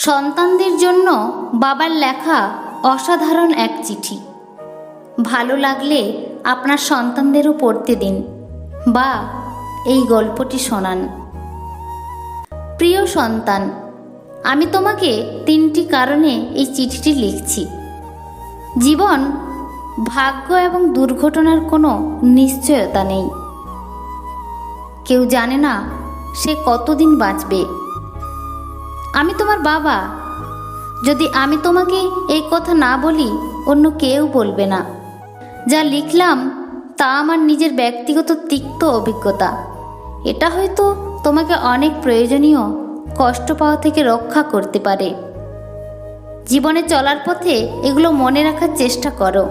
সন্তানদের জন্য বাবার লেখা অসাধারণ এক চিঠি। ভালো লাগলে আপনার সন্তানদেরও পড়তে দিন বা এই গল্পটি শোনান। প্রিয় সন্তান, আমি তোমাকে তিনটি কারণে এই চিঠিটি লিখছি। জীবন, ভাগ্য এবং দুর্ঘটনার কোনো নিশ্চয়তা নেই। কেউ জানে না সে কতদিন বাঁচবে। আমি তোমার বাবা। যদি আমি তোমাকে এই কথা না বলি, অন্য কেউ বলবে না। যা লিখলাম, তা আমার নিজের ব্যক্তিগত তিক্ত অভিজ্ঞতা। এটা হয়তো তোমাকে অনেক প্রয়োজনীয়, কষ্ট পাওয়া থেকে রক্ষা করতে পারে। জীবনে চলার পথে এগুলো মনে রাখার চেষ্টা করো।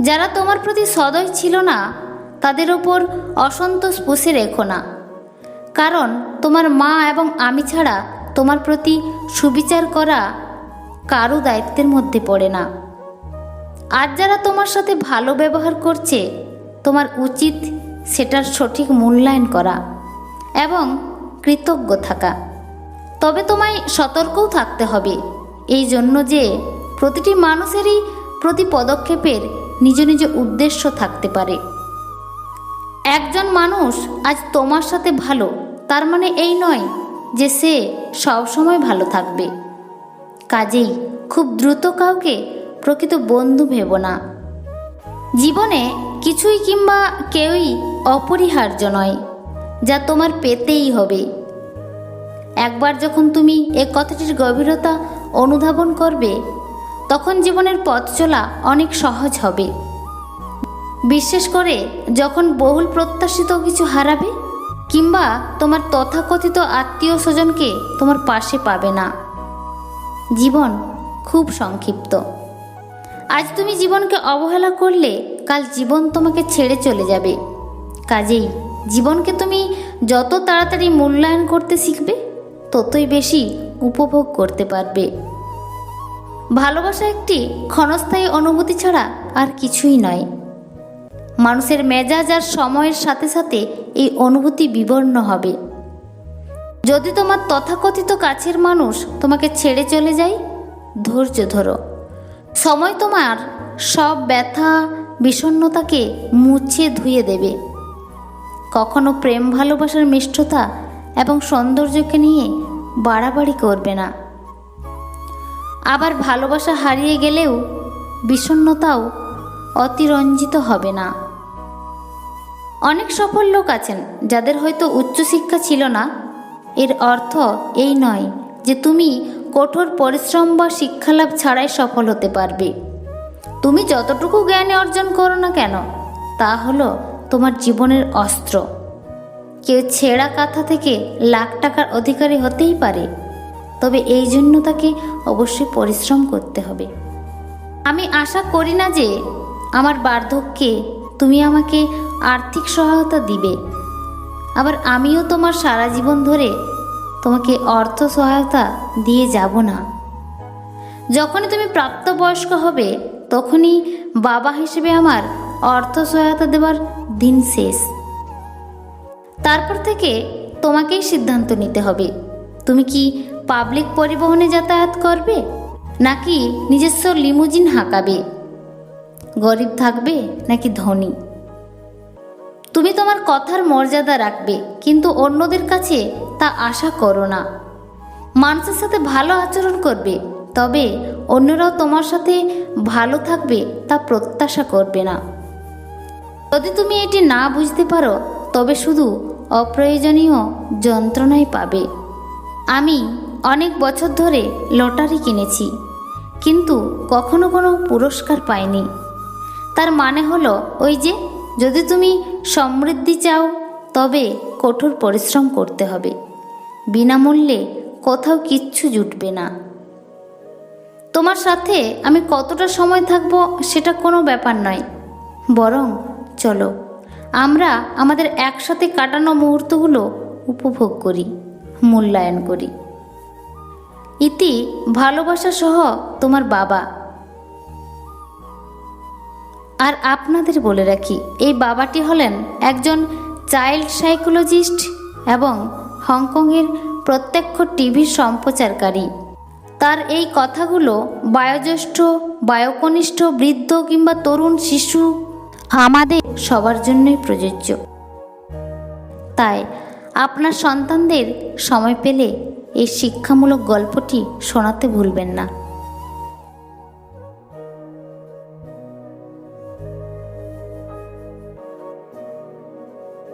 যারা তোমার প্রতি সদয় ছিল না, তাদের ওপর অসন্তোষ পুষে রেখো না। কারণ তোমার মা এবং আমি ছাড়া তোমার প্রতি সুবিচার করা কারও দায়িত্বের মধ্যে পড়ে না। আর যারা তোমার সাথে ভালো ব্যবহার করছে, তোমার উচিত সেটার সঠিক মূল্যায়ন করা এবং কৃতজ্ঞ থাকা। তবে তোমায় সতর্কও থাকতে হবে, এই জন্য যে প্রতিটি মানুষেরই প্রতি পদক্ষেপের নিজ নিজ উদ্দেশ্য থাকতে পারে। একজন মানুষ আজ তোমার সাথে ভালো তার মানে এই নয় যে সে সবসময় ভালো থাকবে। কাজেই খুব দ্রুত কাউকে প্রকৃত বন্ধু ভেব না। জীবনে কিছুই কিংবা কেউই অপরিহার্য নয়, যা তোমার পেতেই হবে। একবার যখন তুমি এ কথাটির গভীরতা অনুধাবন করবে, তখন জীবনের পথ চলা অনেক সহজ হবে। বিশেষ করে যখন বহুল প্রত্যাশিত কিছু হারাবে কিংবা তোমার তথাকথিত আত্মীয় স্বজনকে তোমার পাশে পাবে না। জীবন খুব সংক্ষিপ্ত। আজ তুমি জীবনকে অবহেলা করলে কাল জীবন তোমাকে ছেড়ে চলে যাবে। কাজেই জীবনকে তুমি যত তাড়াতাড়ি মূল্যায়ন করতে শিখবে, ততই বেশি উপভোগ করতে পারবে। ভালোবাসা একটি ক্ষণস্থায়ী অনুভূতি ছাড়া আর কিছুই নয়। মানুষের মেজাজ আর সময়ের সাথে সাথে এই অনুভূতি বিবর্ণ হবে। যদি তোমার তথাকথিত কাছের মানুষ তোমাকে ছেড়ে চলে যায়, ধৈর্য ধরো। সময় তোমার সব ব্যথা, বিষণ্ণতাকে মুছে ধুয়ে দেবে। কখনো প্রেম ভালোবাসার মিষ্টতা এবং সৌন্দর্যকে নিয়ে বাড়াবাড়ি করবে না। আবার ভালোবাসা হারিয়ে গেলেও বিষণ্ণতাও অতিরঞ্জিত হবে না। অনেক সফল লোক আছেন, যাদের হয়তো উচ্চশিক্ষা ছিল না। এর অর্থ এই নয় যে তুমি কঠোর পরিশ্রম বা শিক্ষালাভ ছাড়াই সফল হতে পারবে। তুমি যতটুকু জ্ঞানে অর্জন করো না কেন, তা হলো তোমার জীবনের অস্ত্র। কেউ ছেঁড়া কাঁথা থেকে লাখ টাকার অধিকারী হতেই পারে, তবে এই জন্য তাকে অবশ্যই পরিশ্রম করতে হবে। আমি আশা করি না যে আমার বার্ধক্যে তুমি আমাকে আর্থিক সহায়তা দিবে। আবার আমিও তোমার সারা জীবন ধরে তোমাকে অর্থ সহায়তা দিয়ে যাব না। যখনই তুমি প্রাপ্তবয়স্ক হবে, তখনই বাবা হিসেবে আমার অর্থ সহায়তা দেওয়ার দিন শেষ। তারপর থেকে তোমাকেই সিদ্ধান্ত নিতে হবে। তুমি কি পাবলিক পরিবহনে যাতায়াত করবে, নাকি নিজস্ব লিমুজিন হাঁকাবে? গরিব থাকবে নাকি ধনী? তুমি তোমার কথার মর্যাদা রাখবে, কিন্তু অন্যদের কাছে তা আশা করো না। মানুষের সাথে ভালো আচরণ করবে, তবে অন্যরাও তোমার সাথে ভালো থাকবে তা প্রত্যাশা করবে না। যদি তুমি এটি না বুঝতে পারো, তবে শুধু অপ্রয়োজনীয় যন্ত্রণাই পাবে। আমি অনেক বছর ধরে লটারি কিনেছি, কিন্তু কখনো কোনো পুরস্কার পাইনি। তার মানে হলো ওই যে, যদি তুমি সমৃদ্ধি চাও, তবে কঠোর পরিশ্রম করতে হবে। বিনামূল্যে কোথাও কিচ্ছু জুটবে না। তোমার সাথে আমি কতটা সময় থাকব সেটা কোনো ব্যাপার নয়। বরং চলো, আমরা আমাদের একসাথে কাটানো মুহূর্তগুলো উপভোগ করি, মূল্যায়ন করি। ইতি ভালোবাসা সহ তোমার বাবা। আর আপনাদের বলে রাখি, এই বাবাটি হলেন একজন চাইল্ড সাইকোলজিস্ট এবং হংকংয়ের প্রত্যক্ষ টিভির সম্প্রচারকারী। তার এই কথাগুলো বয়োজ্যেষ্ঠ, বয়োকনিষ্ঠ বৃদ্ধ কিংবা তরুণ শিশু আমাদের সবার জন্যই প্রযোজ্য। তাই আপনার সন্তানদের সময় পেলে এই শিক্ষামূলক গল্পটি শোনাতে ভুলবেন না।